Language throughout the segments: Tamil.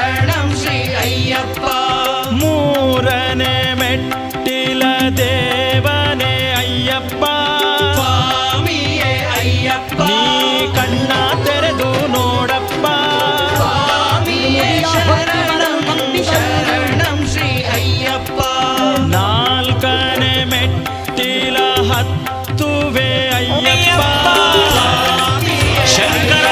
சரணம் ஸ்ரீ ஐயப்பா மூரனே மெட்டில தேவனே ஐயப்பா சுவாமியே ஐயப்பா நீ கண்ணா ತೆರೆದು ನೋಡಪ್ಪ ಸ್ವಾಮಿಯೇ ಶರಣಂ ಶರಣಂ ಶ್ರೀ ಅಯ್ಯಪ್ಪ ನಾಲ್ಕನೇ ಮೆಟ್ಟಿಲ ಹತ್ತುವೆ ಅಯ್ಯಪ್ಪ ಶಂಕರ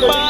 Bye.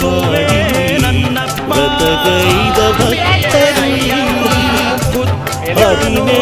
ಕೋವೇ ನನ್ನಪ್ಪ ಕೈದ ಭಕ್ತರು ಹದಿನೇ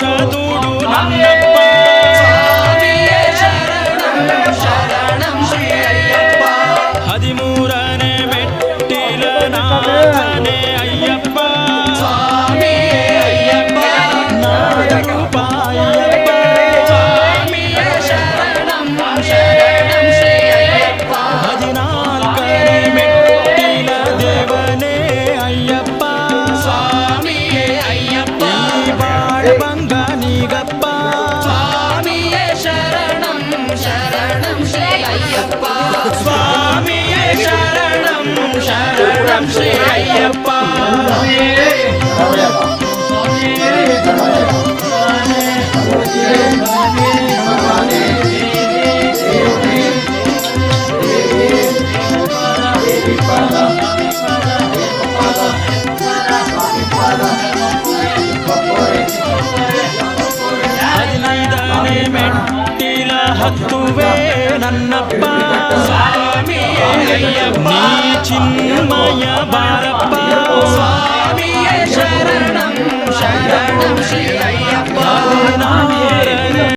ದೂಡು ನಮ್ಮ ಶರಣಂ ಶರಣಂ சுவாமியே சரணம் சரணம் ஸ்ரீ ஐயப்பா ಹತ್ತುವೆ ನನ್ನಪ್ಪ ஐயப்பா சின்மய பாரப்பா சுவாமியே சரணம் சரணம் ஸ்ரீ ஐயப்பா.